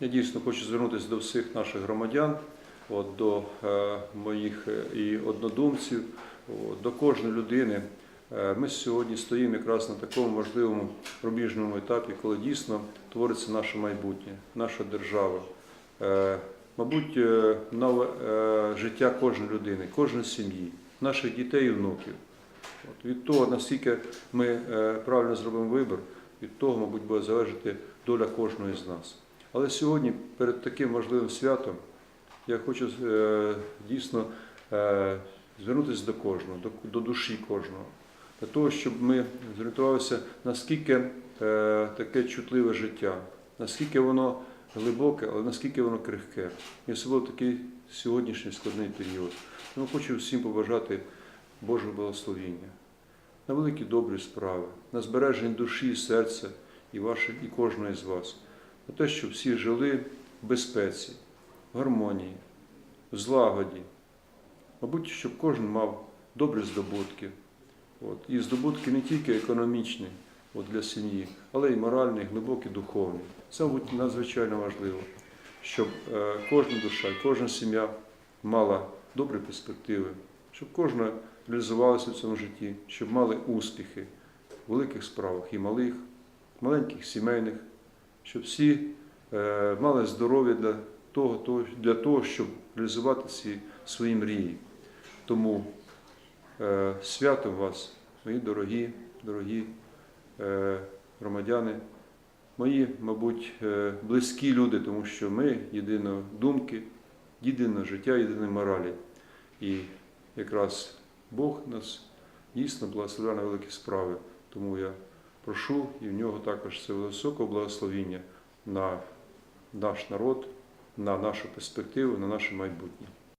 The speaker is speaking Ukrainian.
Я дійсно хочу звернутися до всіх наших громадян, от, до е, моїх е, і однодумців, до кожної людини. Е, Ми сьогодні стоїмо якраз на такому можливому пробіжному етапі, коли дійсно твориться наше майбутнє, наша держава. Мабуть, нове життя кожної людини, кожної сім'ї, наших дітей і внуків. От, від того, наскільки ми правильно зробимо вибір, від того, мабуть, буде залежати доля кожного з нас. Але сьогодні, перед таким важливим святом, я хочу е, дійсно е, звернутися до кожного, до, душі кожного, для того, щоб ми зорієнтувалися, наскільки е, таке чутливе життя, наскільки воно глибоке, але наскільки воно крихке. І особливо такий сьогоднішній складний період. Тому хочу всім побажати Божого благословіння на великі добрі справи, на збереження душі і серця і ваших, і кожного з вас, на те, щоб всі жили в безпеці, гармонії, злагоді. Мабуть, щоб кожен мав добрі здобутки. От. І здобутки не тільки економічні от, для сім'ї, але й моральні, глибокі, духовні. Це, мабуть, надзвичайно важливо, щоб е, кожна душа, кожна сім'я мала добрі перспективи, щоб кожна реалізувалася в цьому житті, щоб мали успіхи в великих справах і малих, маленьких сімейних, щоб всі е, мали здоров'я для того, для того, щоб реалізувати ці свої мрії. Тому е, святом вас, мої дорогі, дорогі е, громадяни, мої, мабуть, близькі люди, тому що ми єдиної думки, єдине життя, єдиної моралі. І якраз Бог нас дійсно благословляє на великі справи. Тому я прошу і в нього також це високе благословіння на наш народ, на нашу перспективу, на наше майбутнє.